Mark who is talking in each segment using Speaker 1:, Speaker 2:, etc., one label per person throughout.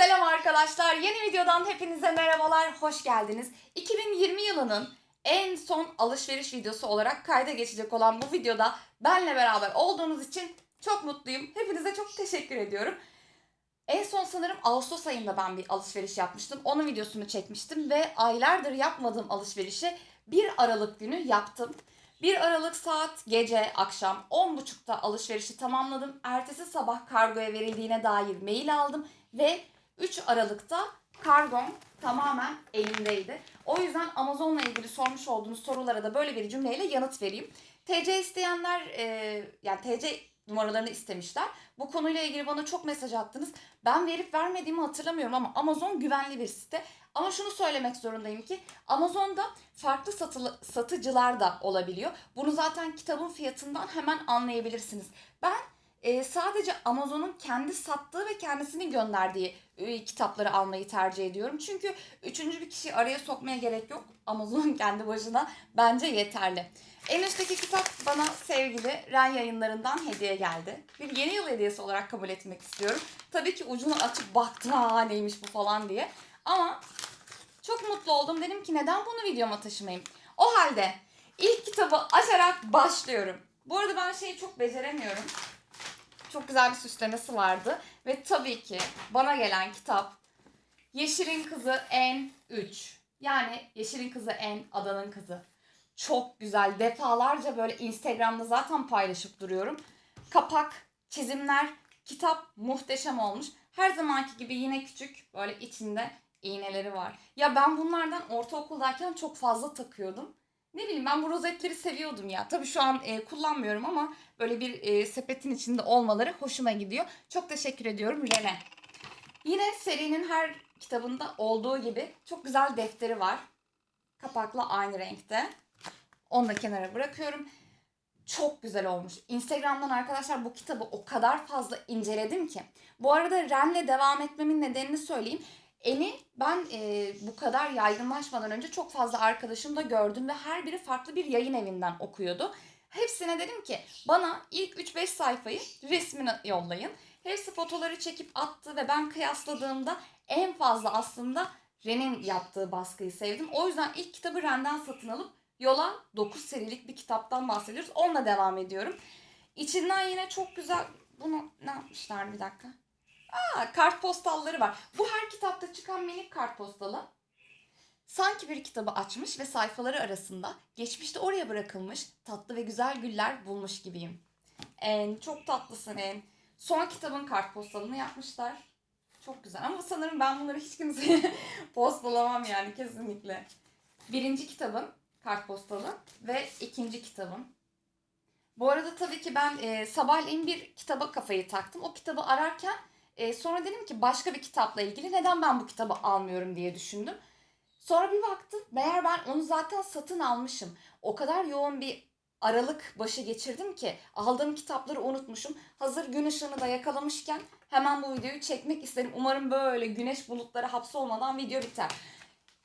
Speaker 1: Selam arkadaşlar. Yeni videodan hepinize merhabalar. Hoş geldiniz. 2020 yılının en son alışveriş videosu olarak kayda geçecek olan bu videoda benle beraber olduğunuz için çok mutluyum. Hepinize çok teşekkür ediyorum. En son sanırım Ağustos ayında ben bir alışveriş yapmıştım. Onun videosunu çekmiştim ve aylardır yapmadığım alışverişi 1 Aralık günü yaptım. 1 Aralık saat gece akşam 10.30'da alışverişi tamamladım. Ertesi sabah kargoya verildiğine dair mail aldım ve 3 Aralık'ta kargom tamamen elimdeydi. O yüzden Amazon'la ilgili sormuş olduğunuz sorulara da böyle bir cümleyle yanıt vereyim. TC isteyenler e, yani TC numaralarını istemişler. Bu konuyla ilgili bana çok mesaj attınız. Ben verip vermediğimi hatırlamıyorum ama Amazon güvenli bir site. Ama şunu söylemek zorundayım ki Amazon'da farklı satılı, satıcılar da olabiliyor. Bunu zaten kitabın fiyatından hemen anlayabilirsiniz. Ben e, sadece Amazon'un kendi sattığı ve kendisinin gönderdiği e, kitapları almayı tercih ediyorum. Çünkü üçüncü bir kişiyi araya sokmaya gerek yok. Amazon kendi başına bence yeterli. En üstteki kitap bana sevgili Ren yayınlarından hediye geldi. Bir yeni yıl hediyesi olarak kabul etmek istiyorum. Tabii ki ucunu açıp baktım ha neymiş bu falan diye. Ama çok mutlu oldum. Dedim ki neden bunu videoma taşımayayım? O halde ilk kitabı açarak başlıyorum. Bu arada ben şeyi çok beceremiyorum. Çok güzel bir süslemesi vardı. Ve tabii ki bana gelen kitap Yeşil'in Kızı En 3. Yani Yeşil'in Kızı En, Adanın Kızı. Çok güzel. Defalarca böyle Instagram'da zaten paylaşıp duruyorum. Kapak, çizimler, kitap muhteşem olmuş. Her zamanki gibi yine küçük böyle içinde iğneleri var. Ya ben bunlardan ortaokuldayken çok fazla takıyordum. Ne bileyim ben bu rozetleri seviyordum ya. Tabii şu an e, kullanmıyorum ama böyle bir e, sepetin içinde olmaları hoşuma gidiyor. Çok teşekkür ediyorum Rene. Yine serinin her kitabında olduğu gibi çok güzel defteri var. Kapakla aynı renkte. Onu da kenara bırakıyorum. Çok güzel olmuş. Instagram'dan arkadaşlar bu kitabı o kadar fazla inceledim ki. Bu arada Ren'le devam etmemin nedenini söyleyeyim. Eni ben e, bu kadar yaygınlaşmadan önce çok fazla arkadaşım da gördüm ve her biri farklı bir yayın evinden okuyordu. Hepsine dedim ki bana ilk 3-5 sayfayı resmini yollayın. Hepsi fotoları çekip attı ve ben kıyasladığımda en fazla aslında Ren'in yaptığı baskıyı sevdim. O yüzden ilk kitabı Ren'den satın alıp yola 9 serilik bir kitaptan bahsediyoruz. Onunla devam ediyorum. İçinden yine çok güzel bunu ne yapmışlar bir dakika. Aa, kartpostalları var. Bu her kitapta çıkan minik kartpostalı. Sanki bir kitabı açmış ve sayfaları arasında geçmişte oraya bırakılmış tatlı ve güzel güller bulmuş gibiyim. En çok tatlısın en. Son kitabın kartpostalını yapmışlar. Çok güzel ama sanırım ben bunları hiç kimseye postalamam yani kesinlikle. Birinci kitabın kartpostalı ve ikinci kitabın. Bu arada tabii ki ben e, sabahleyin bir kitaba kafayı taktım. O kitabı ararken e, sonra dedim ki başka bir kitapla ilgili neden ben bu kitabı almıyorum diye düşündüm. Sonra bir baktım meğer ben onu zaten satın almışım. O kadar yoğun bir Aralık başı geçirdim ki aldığım kitapları unutmuşum. Hazır gün ışığını da yakalamışken hemen bu videoyu çekmek istedim. Umarım böyle güneş bulutları hapsolmadan video biter.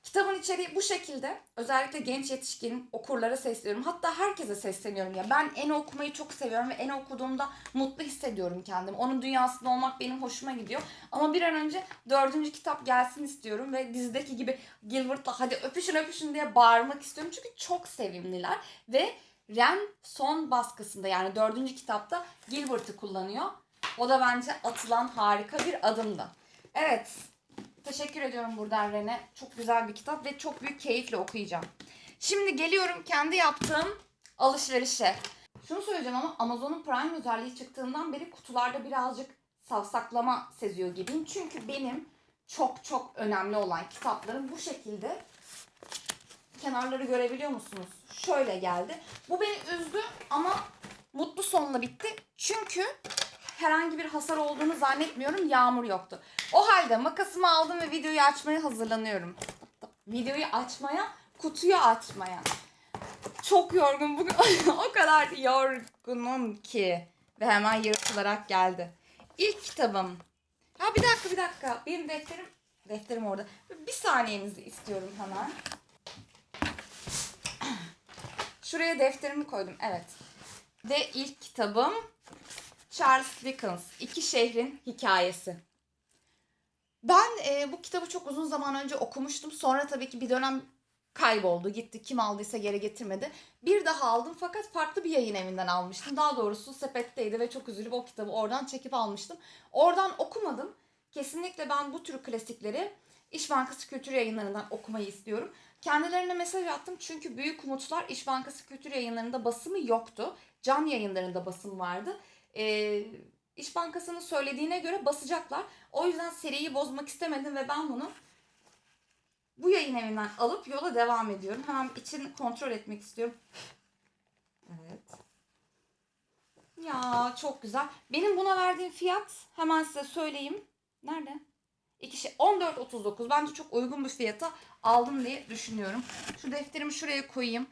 Speaker 1: Kitabın içeriği bu şekilde. Özellikle genç yetişkin okurlara sesleniyorum. Hatta herkese sesleniyorum ya. Ben en okumayı çok seviyorum ve en okuduğumda mutlu hissediyorum kendimi. Onun dünyasında olmak benim hoşuma gidiyor. Ama bir an önce dördüncü kitap gelsin istiyorum ve dizideki gibi Gilbert'la hadi öpüşün öpüşün diye bağırmak istiyorum. Çünkü çok sevimliler ve Ren son baskısında yani dördüncü kitapta Gilbert'ı kullanıyor. O da bence atılan harika bir adımdı. Evet Teşekkür ediyorum buradan Rene. Çok güzel bir kitap ve çok büyük keyifle okuyacağım. Şimdi geliyorum kendi yaptığım alışverişe. Şunu söyleyeceğim ama Amazon'un Prime özelliği çıktığından beri kutularda birazcık savsaklama seziyor gibiyim. Çünkü benim çok çok önemli olan kitaplarım bu şekilde. Kenarları görebiliyor musunuz? Şöyle geldi. Bu beni üzdü ama mutlu sonla bitti. Çünkü herhangi bir hasar olduğunu zannetmiyorum. Yağmur yoktu. O halde makasımı aldım ve videoyu açmaya hazırlanıyorum. Videoyu açmaya, kutuyu açmaya. Çok yorgun bugün. o kadar yorgunum ki. Ve hemen yırtılarak geldi. İlk kitabım. Ha bir dakika bir dakika. Benim defterim defterim orada. Bir saniyenizi istiyorum hemen. Şuraya defterimi koydum. Evet. Ve ilk kitabım Charles Dickens. İki Şehrin Hikayesi. Ben e, bu kitabı çok uzun zaman önce okumuştum. Sonra tabii ki bir dönem kayboldu, gitti. Kim aldıysa geri getirmedi. Bir daha aldım fakat farklı bir yayın evinden almıştım. Daha doğrusu sepetteydi ve çok üzülüp o kitabı oradan çekip almıştım. Oradan okumadım. Kesinlikle ben bu tür klasikleri İş Bankası Kültür Yayınları'ndan okumayı istiyorum. Kendilerine mesaj attım çünkü Büyük Umutlar İş Bankası Kültür Yayınları'nda basımı yoktu. Can yayınlarında basım vardı. Ee, İş Bankası'nın söylediğine göre basacaklar. O yüzden seriyi bozmak istemedim ve ben bunu bu yayın evinden alıp yola devam ediyorum. Hemen için kontrol etmek istiyorum. Evet. Ya çok güzel. Benim buna verdiğim fiyat hemen size söyleyeyim. Nerede? İki şey 14.39. Bence çok uygun bir fiyata aldım diye düşünüyorum. Şu defterimi şuraya koyayım.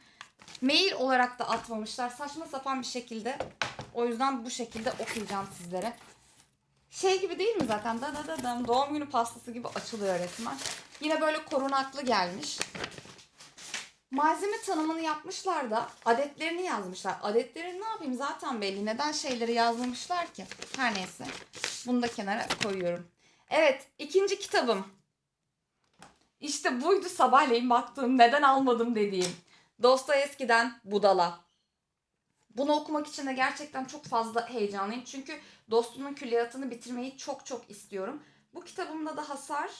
Speaker 1: Mail olarak da atmamışlar. Saçma sapan bir şekilde. O yüzden bu şekilde okuyacağım sizlere. Şey gibi değil mi zaten? Da da da da doğum günü pastası gibi açılıyor resmen. Yine böyle korunaklı gelmiş. Malzeme tanımını yapmışlar da adetlerini yazmışlar. Adetlerini ne yapayım zaten belli. Neden şeyleri yazmamışlar ki? Her neyse. Bunu da kenara koyuyorum. Evet ikinci kitabım. İşte buydu sabahleyin baktığım neden almadım dediğim. Dostoyevski'den Budala. Bunu okumak için de gerçekten çok fazla heyecanlıyım. Çünkü Dostunun Külliyatını bitirmeyi çok çok istiyorum. Bu kitabımda da hasar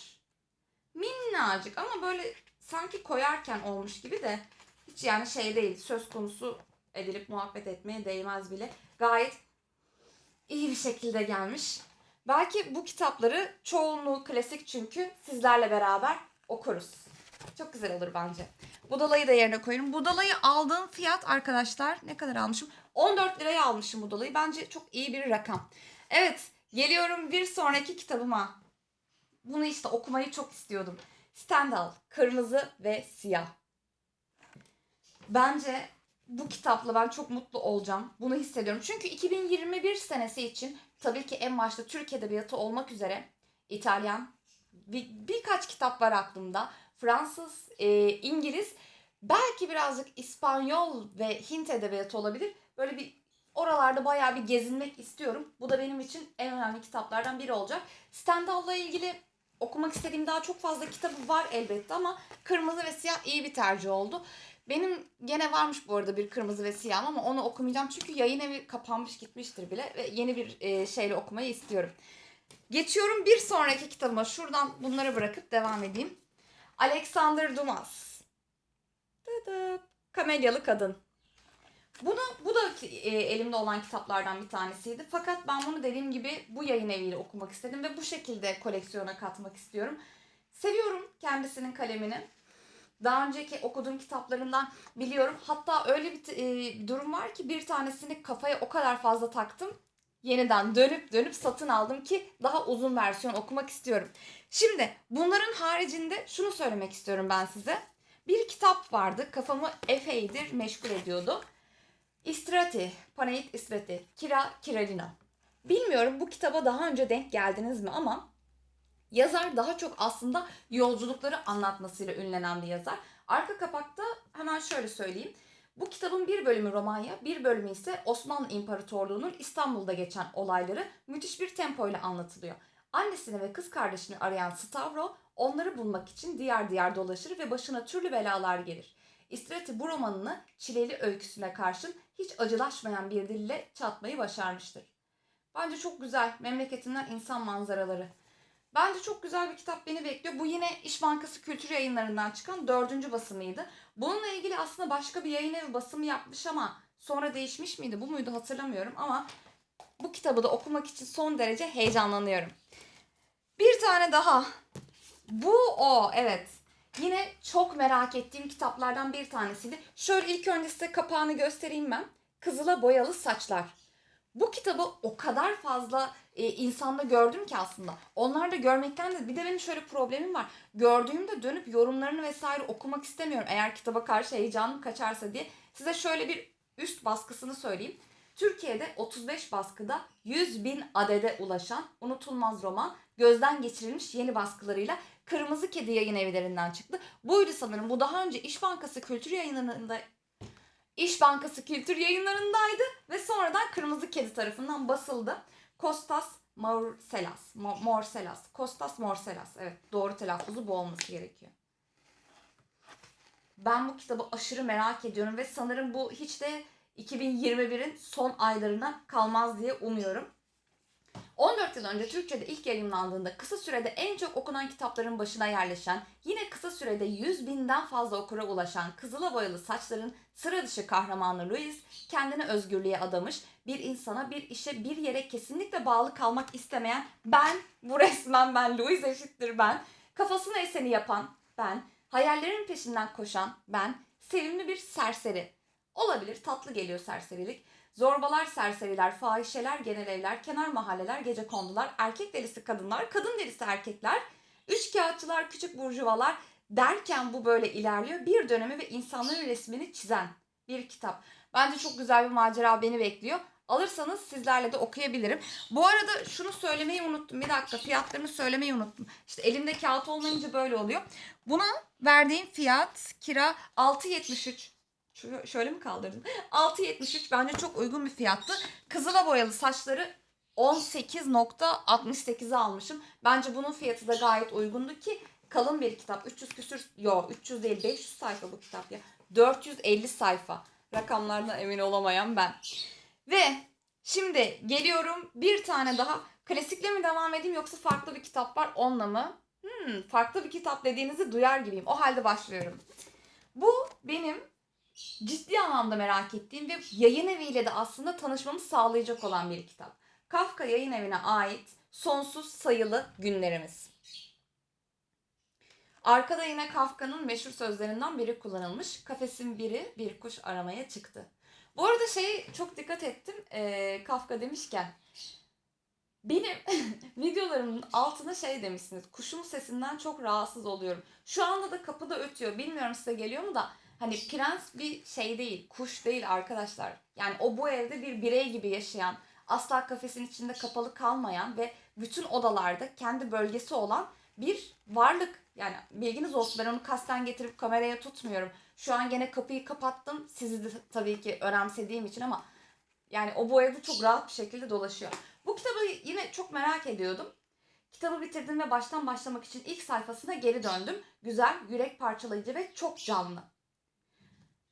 Speaker 1: minnacık ama böyle sanki koyarken olmuş gibi de hiç yani şey değil söz konusu edilip muhabbet etmeye değmez bile. Gayet iyi bir şekilde gelmiş. Belki bu kitapları çoğunluğu klasik çünkü sizlerle beraber okuruz. Çok güzel olur bence. Budalayı da yerine koyuyorum. Budalayı aldığım fiyat arkadaşlar ne kadar almışım? 14 liraya almışım budalayı. Bence çok iyi bir rakam. Evet geliyorum bir sonraki kitabıma. Bunu işte okumayı çok istiyordum. Stendhal, Kırmızı ve Siyah. Bence bu kitapla ben çok mutlu olacağım. Bunu hissediyorum. Çünkü 2021 senesi için tabii ki en başta Türk Edebiyatı olmak üzere İtalyan bir, birkaç kitap var aklımda. Fransız, e, İngiliz, belki birazcık İspanyol ve Hint edebiyatı olabilir. Böyle bir oralarda bayağı bir gezinmek istiyorum. Bu da benim için en önemli kitaplardan biri olacak. Stendhal'la ilgili okumak istediğim daha çok fazla kitabı var elbette ama kırmızı ve siyah iyi bir tercih oldu. Benim gene varmış bu arada bir kırmızı ve siyah ama onu okumayacağım çünkü yayın evi kapanmış gitmiştir bile ve yeni bir e, şeyle okumayı istiyorum. Geçiyorum bir sonraki kitabıma. Şuradan bunları bırakıp devam edeyim. Alexander Dumas. Dıdı. Kamelyalı Kadın. Bunu bu da e, elimde olan kitaplardan bir tanesiydi. Fakat ben bunu dediğim gibi bu yayın eviyle okumak istedim ve bu şekilde koleksiyona katmak istiyorum. Seviyorum kendisinin kalemini. Daha önceki okuduğum kitaplarından biliyorum. Hatta öyle bir e, durum var ki bir tanesini kafaya o kadar fazla taktım. Yeniden dönüp dönüp satın aldım ki daha uzun versiyon okumak istiyorum. Şimdi bunların haricinde şunu söylemek istiyorum ben size. Bir kitap vardı kafamı epeydir meşgul ediyordu. İstrati, Panayit İstrati, Kira Kiralina. Bilmiyorum bu kitaba daha önce denk geldiniz mi ama yazar daha çok aslında yolculukları anlatmasıyla ünlenen bir yazar. Arka kapakta hemen şöyle söyleyeyim. Bu kitabın bir bölümü Romanya, bir bölümü ise Osmanlı İmparatorluğu'nun İstanbul'da geçen olayları müthiş bir tempoyla anlatılıyor. Annesini ve kız kardeşini arayan Stavro onları bulmak için diğer diğer dolaşır ve başına türlü belalar gelir. İstrati bu romanını çileli öyküsüne karşın hiç acılaşmayan bir dille çatmayı başarmıştır. Bence çok güzel. Memleketinden insan manzaraları. Bence çok güzel bir kitap beni bekliyor. Bu yine İş Bankası Kültür Yayınları'ndan çıkan dördüncü basımıydı. Bununla ilgili aslında başka bir yayın evi basımı yapmış ama sonra değişmiş miydi? Bu muydu hatırlamıyorum ama bu kitabı da okumak için son derece heyecanlanıyorum. Bir tane daha. Bu o evet. Yine çok merak ettiğim kitaplardan bir tanesiydi. Şöyle ilk önce size kapağını göstereyim ben. Kızıla boyalı saçlar. Bu kitabı o kadar fazla e, insanda gördüm ki aslında. Onlar da görmekten de bir de benim şöyle problemim var. Gördüğümde dönüp yorumlarını vesaire okumak istemiyorum. Eğer kitaba karşı heyecanım kaçarsa diye. Size şöyle bir üst baskısını söyleyeyim. Türkiye'de 35 baskıda 100 bin adede ulaşan unutulmaz roman gözden geçirilmiş yeni baskılarıyla Kırmızı Kedi yayın evlerinden çıktı. Buydu sanırım. Bu daha önce İş Bankası Kültür Yayınları'nda İş Bankası Kültür Yayınları'ndaydı ve sonradan Kırmızı Kedi tarafından basıldı. Kostas Morselas. Mo- Morselas. Kostas Morselas. Evet doğru telaffuzu bu olması gerekiyor. Ben bu kitabı aşırı merak ediyorum ve sanırım bu hiç de 2021'in son aylarına kalmaz diye umuyorum. 14 yıl önce Türkçe'de ilk yayınlandığında kısa sürede en çok okunan kitapların başına yerleşen, yine kısa sürede 100 binden fazla okura ulaşan Kızıla Boyalı Saçların sıra dışı kahramanı Louis, kendini özgürlüğe adamış, bir insana, bir işe, bir yere kesinlikle bağlı kalmak istemeyen ben, bu resmen ben, Louis eşittir ben, kafasına eseni yapan ben, hayallerin peşinden koşan ben, sevimli bir serseri. Olabilir, tatlı geliyor serserilik. Zorbalar, serseriler, fahişeler, genel evler, kenar mahalleler, gece kondular, erkek delisi kadınlar, kadın delisi erkekler, üç kağıtçılar, küçük burjuvalar derken bu böyle ilerliyor. Bir dönemi ve insanların resmini çizen bir kitap. Bence çok güzel bir macera beni bekliyor. Alırsanız sizlerle de okuyabilirim. Bu arada şunu söylemeyi unuttum. Bir dakika fiyatlarını söylemeyi unuttum. İşte elimde kağıt olmayınca böyle oluyor. Buna verdiğim fiyat kira 6.73. Şöyle mi kaldırdım? 6.73 bence çok uygun bir fiyattı. Kızıla boyalı saçları 18.68'e almışım. Bence bunun fiyatı da gayet uygundu ki kalın bir kitap. 300 küsür, yo 300 değil 500 sayfa bu kitap ya. 450 sayfa. Rakamlardan emin olamayan ben. Ve şimdi geliyorum bir tane daha. Klasikle mi devam edeyim yoksa farklı bir kitap var onunla mı? Hmm, farklı bir kitap dediğinizi duyar gibiyim. O halde başlıyorum. Bu benim ciddi anlamda merak ettiğim ve yayın eviyle de aslında tanışmamı sağlayacak olan bir kitap. Kafka yayın evine ait Sonsuz Sayılı Günlerimiz. Arkada yine Kafka'nın meşhur sözlerinden biri kullanılmış. Kafesin biri bir kuş aramaya çıktı. Bu arada şey çok dikkat ettim. Ee, Kafka demişken benim videolarımın altına şey demişsiniz. Kuşun sesinden çok rahatsız oluyorum. Şu anda da kapıda ötüyor. Bilmiyorum size geliyor mu da hani prens bir şey değil, kuş değil arkadaşlar. Yani o bu evde bir birey gibi yaşayan, asla kafesin içinde kapalı kalmayan ve bütün odalarda kendi bölgesi olan bir varlık. Yani bilginiz olsun ben onu kasten getirip kameraya tutmuyorum. Şu an gene kapıyı kapattım. Sizi de tabii ki önemsediğim için ama yani o bu evde çok rahat bir şekilde dolaşıyor. Bu kitabı yine çok merak ediyordum. Kitabı bitirdim ve baştan başlamak için ilk sayfasına geri döndüm. Güzel, yürek parçalayıcı ve çok canlı.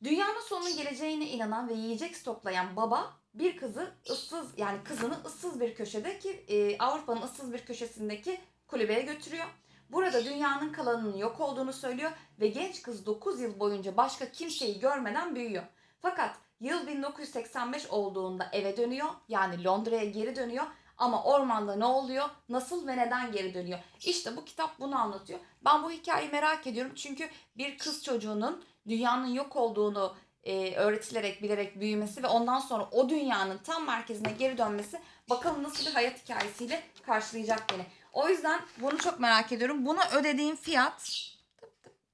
Speaker 1: Dünyanın sonunun geleceğine inanan ve yiyecek stoklayan baba bir kızı ıssız yani kızını ıssız bir köşedeki e, Avrupa'nın ıssız bir köşesindeki kulübeye götürüyor. Burada dünyanın kalanının yok olduğunu söylüyor ve genç kız 9 yıl boyunca başka kimseyi görmeden büyüyor. Fakat yıl 1985 olduğunda eve dönüyor yani Londra'ya geri dönüyor ama ormanda ne oluyor, nasıl ve neden geri dönüyor? İşte bu kitap bunu anlatıyor. Ben bu hikayeyi merak ediyorum çünkü bir kız çocuğunun dünyanın yok olduğunu e, öğretilerek, bilerek büyümesi ve ondan sonra o dünyanın tam merkezine geri dönmesi bakalım nasıl bir hayat hikayesiyle karşılayacak beni. O yüzden bunu çok merak ediyorum. Buna ödediğim fiyat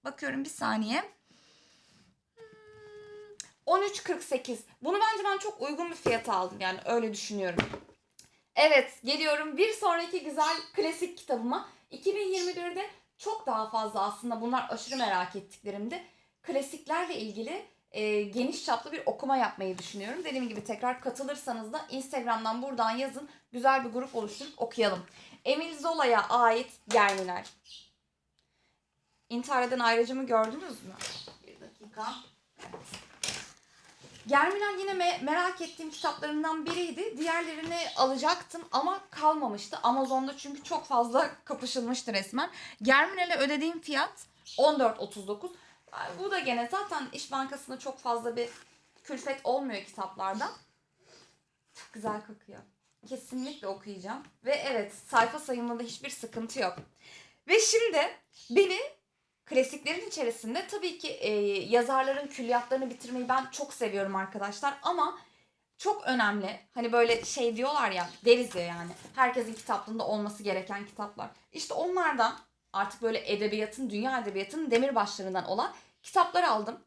Speaker 1: bakıyorum bir saniye. Hmm, 13.48. Bunu bence ben çok uygun bir fiyata aldım yani öyle düşünüyorum. Evet geliyorum bir sonraki güzel klasik kitabıma. 2021'de çok daha fazla aslında bunlar aşırı merak ettiklerimdi. Klasiklerle ilgili e, geniş çaplı bir okuma yapmayı düşünüyorum. Dediğim gibi tekrar katılırsanız da Instagram'dan buradan yazın. Güzel bir grup oluşturup okuyalım. Emil Zola'ya ait Germiler. İntihar eden ayrıcımı gördünüz mü? Bir dakika. Evet. Germinal yine me- merak ettiğim kitaplarından biriydi. Diğerlerini alacaktım ama kalmamıştı. Amazon'da çünkü çok fazla kapışılmıştı resmen. Germinal'e ödediğim fiyat 14.39. Bu da gene zaten İş Bankası'nda çok fazla bir külfet olmuyor kitaplardan. Çok güzel kokuyor. Kesinlikle okuyacağım. Ve evet sayfa sayımında hiçbir sıkıntı yok. Ve şimdi beni klasiklerin içerisinde tabii ki e, yazarların külliyatlarını bitirmeyi ben çok seviyorum arkadaşlar ama çok önemli. Hani böyle şey diyorlar ya deriz ya yani. Herkesin kitaplığında olması gereken kitaplar. İşte onlardan artık böyle edebiyatın, dünya edebiyatının demirbaşlarından olan kitaplar aldım.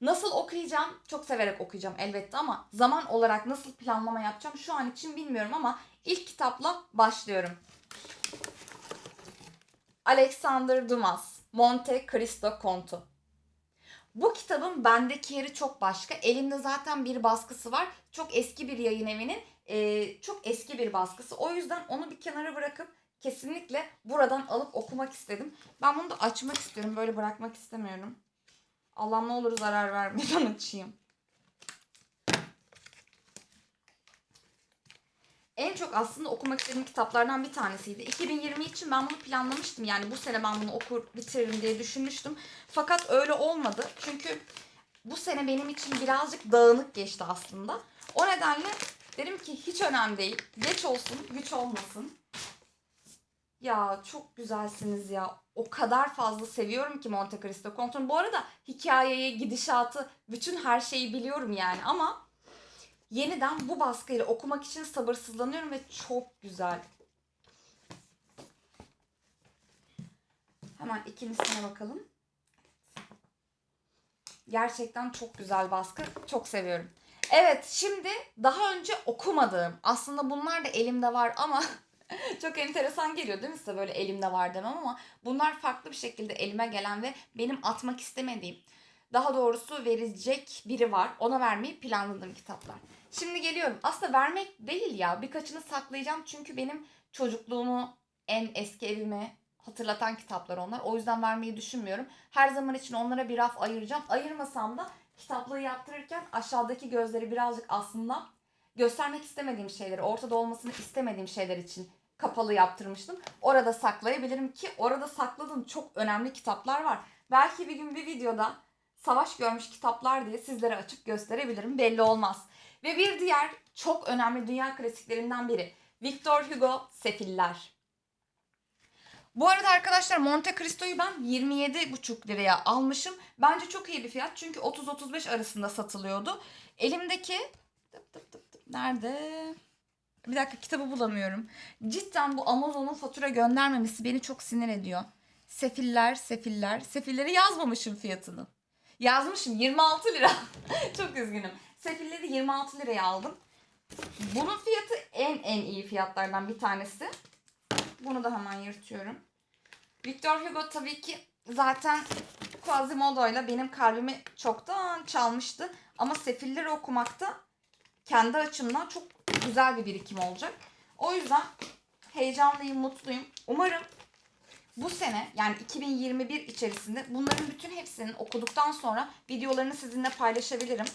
Speaker 1: Nasıl okuyacağım? Çok severek okuyacağım elbette ama zaman olarak nasıl planlama yapacağım şu an için bilmiyorum ama ilk kitapla başlıyorum. Alexander Dumas, Monte Cristo Kontu. Bu kitabın bendeki yeri çok başka. Elimde zaten bir baskısı var. Çok eski bir yayın evinin e, çok eski bir baskısı. O yüzden onu bir kenara bırakıp kesinlikle buradan alıp okumak istedim. Ben bunu da açmak istiyorum. Böyle bırakmak istemiyorum. Allah'ım ne olur zarar vermeden açayım. En çok aslında okumak istediğim kitaplardan bir tanesiydi. 2020 için ben bunu planlamıştım. Yani bu sene ben bunu okur bitiririm diye düşünmüştüm. Fakat öyle olmadı. Çünkü bu sene benim için birazcık dağınık geçti aslında. O nedenle dedim ki hiç önemli değil. Geç olsun, güç olmasın. Ya çok güzelsiniz ya. O kadar fazla seviyorum ki Monte Cristo Conto'nu. Bu arada hikayeyi, gidişatı, bütün her şeyi biliyorum yani ama yeniden bu baskıyla okumak için sabırsızlanıyorum ve çok güzel. Hemen ikincisine bakalım. Gerçekten çok güzel baskı. Çok seviyorum. Evet şimdi daha önce okumadığım aslında bunlar da elimde var ama çok enteresan geliyor değil mi size böyle elimde var demem ama bunlar farklı bir şekilde elime gelen ve benim atmak istemediğim daha doğrusu verecek biri var. Ona vermeyi planladığım kitaplar. Şimdi geliyorum. Aslında vermek değil ya. Birkaçını saklayacağım çünkü benim çocukluğumu en eski evimi hatırlatan kitaplar onlar. O yüzden vermeyi düşünmüyorum. Her zaman için onlara bir raf ayıracağım. Ayırmasam da kitaplığı yaptırırken aşağıdaki gözleri birazcık aslında göstermek istemediğim şeyleri, ortada olmasını istemediğim şeyler için kapalı yaptırmıştım. Orada saklayabilirim ki orada sakladığım çok önemli kitaplar var. Belki bir gün bir videoda savaş görmüş kitaplar diye sizlere açıp gösterebilirim. Belli olmaz. Ve bir diğer çok önemli dünya klasiklerinden biri. Victor Hugo Sefiller. Bu arada arkadaşlar Monte Cristo'yu ben 27,5 liraya almışım. Bence çok iyi bir fiyat çünkü 30-35 arasında satılıyordu. Elimdeki nerede? Bir dakika kitabı bulamıyorum. Cidden bu Amazon'un fatura göndermemesi beni çok sinir ediyor. Sefiller, sefiller. Sefilleri yazmamışım fiyatını. Yazmışım 26 lira. çok üzgünüm. Sefilleri 26 liraya aldım. Bunun fiyatı en en iyi fiyatlardan bir tanesi. Bunu da hemen yırtıyorum. Victor Hugo tabii ki zaten Quasimodo ile benim kalbimi çoktan çalmıştı. Ama Sefilleri okumakta kendi açımdan çok güzel bir birikim olacak. O yüzden heyecanlıyım, mutluyum. Umarım bu sene yani 2021 içerisinde bunların bütün hepsinin okuduktan sonra videolarını sizinle paylaşabilirim.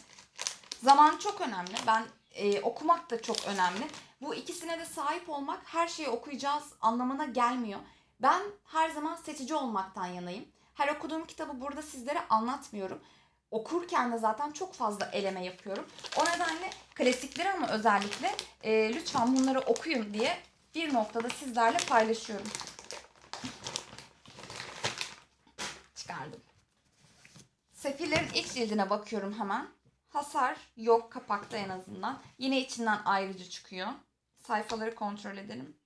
Speaker 1: Zaman çok önemli. Ben e, okumak da çok önemli. Bu ikisine de sahip olmak her şeyi okuyacağız anlamına gelmiyor. Ben her zaman seçici olmaktan yanayım. Her okuduğum kitabı burada sizlere anlatmıyorum. Okurken de zaten çok fazla eleme yapıyorum. O nedenle klasikleri ama özellikle e, lütfen bunları okuyun diye bir noktada sizlerle paylaşıyorum. Çıkardım. Sefillerin iç cildine bakıyorum hemen. Hasar yok kapakta en azından. Yine içinden ayrıcı çıkıyor. Sayfaları kontrol edelim.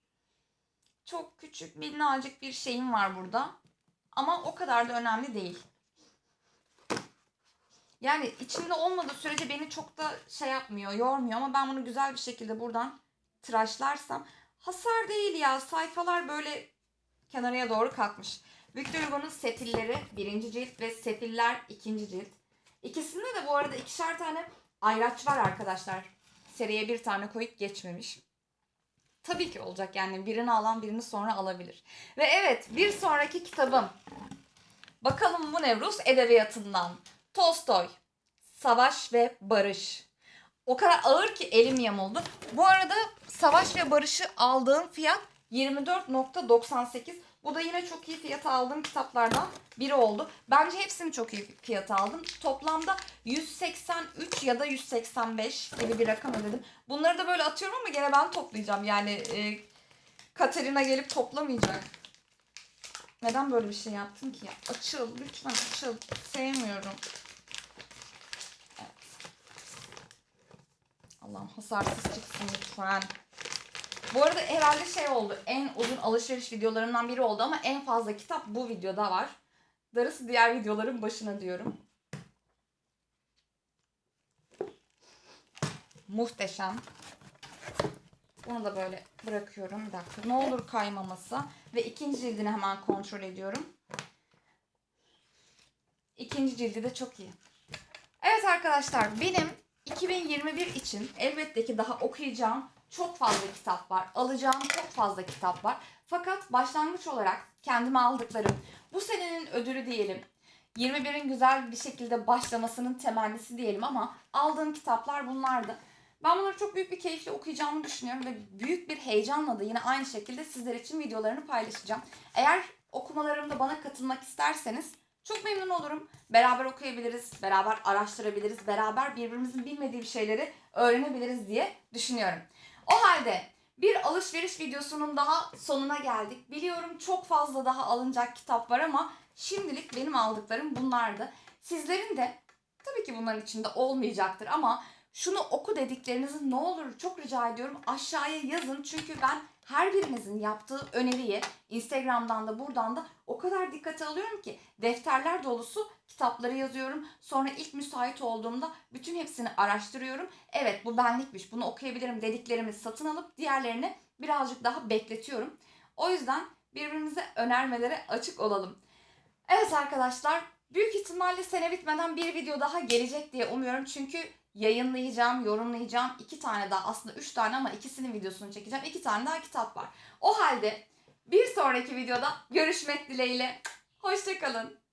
Speaker 1: Çok küçük minnacık bir şeyim var burada. Ama o kadar da önemli değil. Yani içinde olmadığı sürece beni çok da şey yapmıyor, yormuyor ama ben bunu güzel bir şekilde buradan tıraşlarsam hasar değil ya. Sayfalar böyle kenarıya doğru kalkmış. Victor Hugo'nun Sefilleri birinci cilt ve Sefiller ikinci cilt. İkisinde de bu arada ikişer tane ayraç var arkadaşlar. Seriye bir tane koyup geçmemiş. Tabii ki olacak yani birini alan birini sonra alabilir. Ve evet bir sonraki kitabım. Bakalım bu ne Rus edebiyatından. Tolstoy. Savaş ve Barış. O kadar ağır ki elim yamuldu. Bu arada Savaş ve Barış'ı aldığım fiyat 24.98. Bu da yine çok iyi fiyata aldığım kitaplardan biri oldu. Bence hepsini çok iyi fiyata aldım. Toplamda 183 ya da 185 gibi bir rakam ödedim. Bunları da böyle atıyorum ama gene ben toplayacağım. Yani e, Katerina gelip toplamayacak. Neden böyle bir şey yaptın ki? Açıl lütfen açıl. Sevmiyorum. Allah'ım hasarsız çıksın lütfen. Bu arada herhalde şey oldu. En uzun alışveriş videolarımdan biri oldu ama en fazla kitap bu videoda var. Darısı diğer videoların başına diyorum. Muhteşem. Bunu da böyle bırakıyorum. Bir dakika. Ne olur kaymaması. Ve ikinci cildini hemen kontrol ediyorum. İkinci cildi de çok iyi. Evet arkadaşlar benim 2021 için elbette ki daha okuyacağım çok fazla kitap var. Alacağım çok fazla kitap var. Fakat başlangıç olarak kendime aldıklarım, bu senenin ödülü diyelim, 21'in güzel bir şekilde başlamasının temennisi diyelim ama aldığım kitaplar bunlardı. Ben bunları çok büyük bir keyifle okuyacağımı düşünüyorum ve büyük bir heyecanla da yine aynı şekilde sizler için videolarını paylaşacağım. Eğer okumalarımda bana katılmak isterseniz çok memnun olurum. Beraber okuyabiliriz, beraber araştırabiliriz, beraber birbirimizin bilmediği bir şeyleri öğrenebiliriz diye düşünüyorum. O halde bir alışveriş videosunun daha sonuna geldik. Biliyorum çok fazla daha alınacak kitap var ama şimdilik benim aldıklarım bunlardı. Sizlerin de tabii ki bunların içinde olmayacaktır ama şunu oku dediklerinizi ne olur çok rica ediyorum aşağıya yazın. Çünkü ben her birinizin yaptığı öneriye Instagram'dan da buradan da o kadar dikkate alıyorum ki defterler dolusu kitapları yazıyorum. Sonra ilk müsait olduğumda bütün hepsini araştırıyorum. Evet bu benlikmiş bunu okuyabilirim dediklerimi satın alıp diğerlerini birazcık daha bekletiyorum. O yüzden birbirimize önermelere açık olalım. Evet arkadaşlar büyük ihtimalle sene bitmeden bir video daha gelecek diye umuyorum. Çünkü yayınlayacağım, yorumlayacağım iki tane daha aslında üç tane ama ikisinin videosunu çekeceğim. İki tane daha kitap var. O halde bir sonraki videoda görüşmek dileğiyle. Hoşçakalın.